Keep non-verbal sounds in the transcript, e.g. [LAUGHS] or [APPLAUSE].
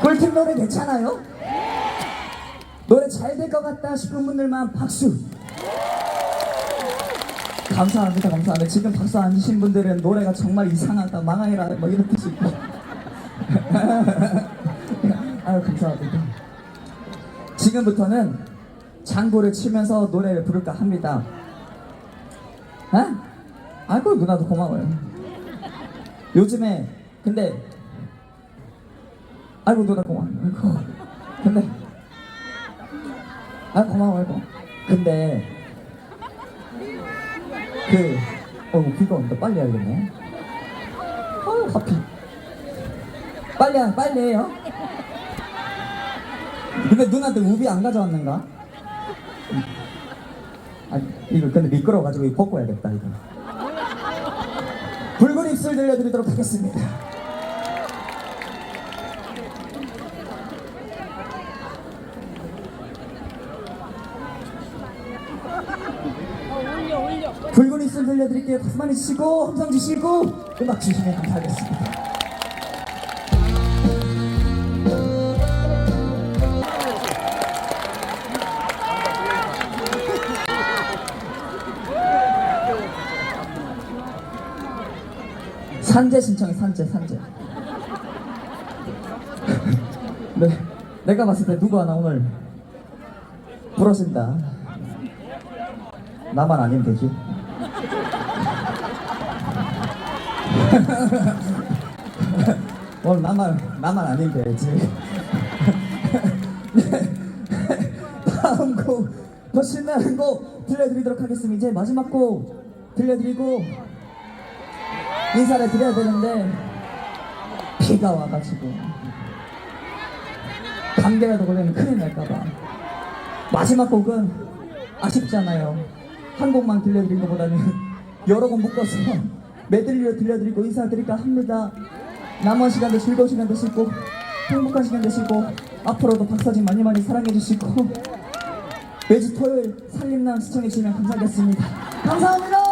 꿀팁 노래 괜찮아요? 노래 잘 될 것 같다 싶은 분들만 박수. 감사합니다, 감사합니다. 지금 박수 안 주신 분들은 노래가 정말 이상하다, 망하이라 뭐 이런 뜻이 있고. [LAUGHS] 아유, 감사합니다. 지금부터는 장구를 치면서 노래를 부를까 합니다. 에? 아이고, 누나도 고마워요. 요즘에, 근데, 아이고, 누나 고마워요. 아이고. 근데, 아, 고마워요. 이거. 근데, 그, 어, 비가 온다. 빨리 해야겠네. 아유, 하필. 빨리, 하- 빨리 해요. 근데 누나한테 우비 안 가져왔는가? 아, 이거 근데 미끄러워가지고 이거 벗고 해야겠다, 이거. 붉은 입술 들려드리도록 하겠습니다. 붉은 입술 들려드릴게요. 박수 많이 치고, 함성 주시고, 음악 주시면 감사하겠습니다. 산재 신청해 산재 산재 [LAUGHS] 네, 내가 봤을 때 누구 하나 오늘 부러진다 나만 아니면 되지. 오늘 나만 나만 아니면 되지. 네. 다음 곡더 신나는 곡 들려드리도록 하겠습니다. 이제 마지막 곡 들려드리고 인사를 드려야 되는데 비가 와가지고 감기라도 걸리면 큰일 날까봐. 마지막 곡은 아쉽잖아요 한 곡만 들려드린 것보다는 [LAUGHS] 여러 곡 묶어서 [LAUGHS] 메들리로 들려드리고 인사드릴까 합니다. 남은 시간도 즐거운 시간 되시고 행복한 시간 되시고 앞으로도 박서진 많이 많이 사랑해 주시고 매주 토요일 살림남 시청해 주시면 감사하겠습니다. 감사합니다